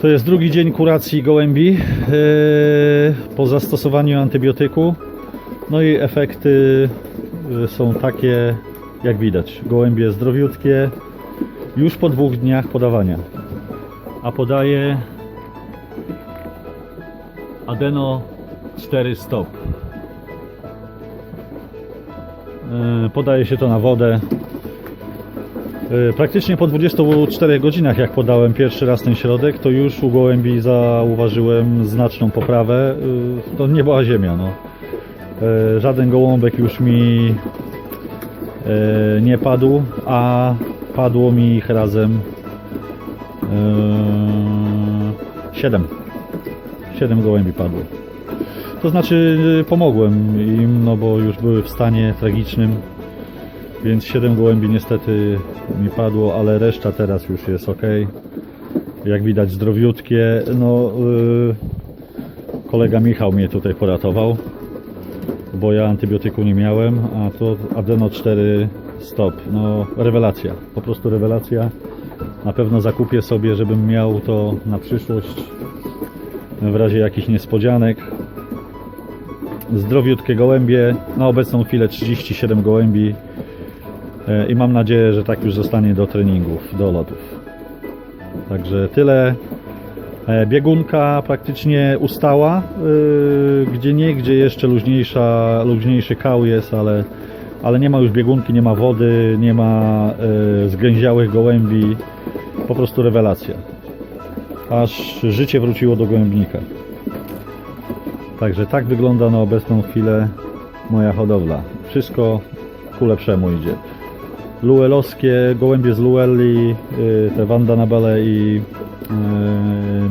To jest drugi dzień kuracji gołębi yy, po zastosowaniu antybiotyku. No i efekty yy, są takie, jak widać. Gołębie zdrowiutkie już po dwóch dniach podawania. A podaje Adeno 4 stop. Yy, Podaje się to na wodę. Yy, Praktycznie po 24 godzinach, jak podałem pierwszy raz ten środek, to już u gołębi zauważyłem znaczną poprawę. Yy, To nie była ziemia. No. Yy, Żaden gołąbek już mi nie padł, a padło mi ich razem 7. 7 gołębi padło. To znaczy pomogłem im, no bo już były w stanie tragicznym, więc 7 gołębi niestety mi padło, ale reszta teraz już jest ok. Jak widać zdrowiutkie. No, yy, kolega Michał mnie tutaj poratował, bo ja antybiotyku nie miałem, a to Adeno 4 stop. No, rewelacja, po prostu rewelacja. Na pewno zakupię sobie, żebym miał to na przyszłość w razie jakichś niespodzianek. Zdrowiutkie gołębie, na obecną chwilę 37 gołębi i mam nadzieję, że tak już zostanie do treningów, do lotów. Także tyle. E, Biegunka praktycznie ustała, e, gdzie nie, gdzie jeszcze luźniejsza, luźniejszy kał jest, ale, ale nie ma już biegunki, nie ma wody, nie ma e, zgęziałych gołębi. Po prostu rewelacja. Aż życie wróciło do gołębnika. Także tak wygląda na obecną chwilę moja hodowla. Wszystko ku lepszemu idzie. Luelowskie, gołębie z Luelli, y, te Wanda Nabele i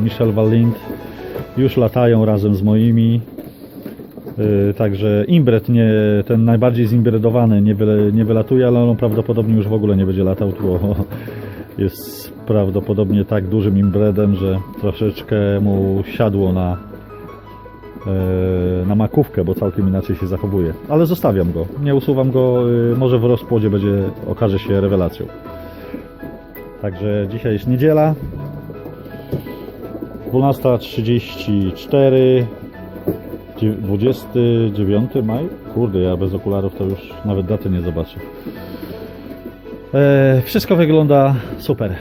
y, Michel Wallind już latają razem z moimi. Y, Także imbret, nie, ten najbardziej zimbredowany nie, wyle, nie wylatuje, ale on prawdopodobnie już w ogóle nie będzie latał, bo jest prawdopodobnie tak dużym imbredem, że troszeczkę mu siadło na, na makówkę, bo całkiem inaczej się zachowuje. Ale zostawiam go, nie usuwam go, y, może w rozpłodzie będzie, okaże się rewelacją. Także dzisiaj jest niedziela, 12.34, dzie- 29 maj. Kurde, ja bez okularów to już nawet daty nie zobaczę. E, wszystko wygląda super.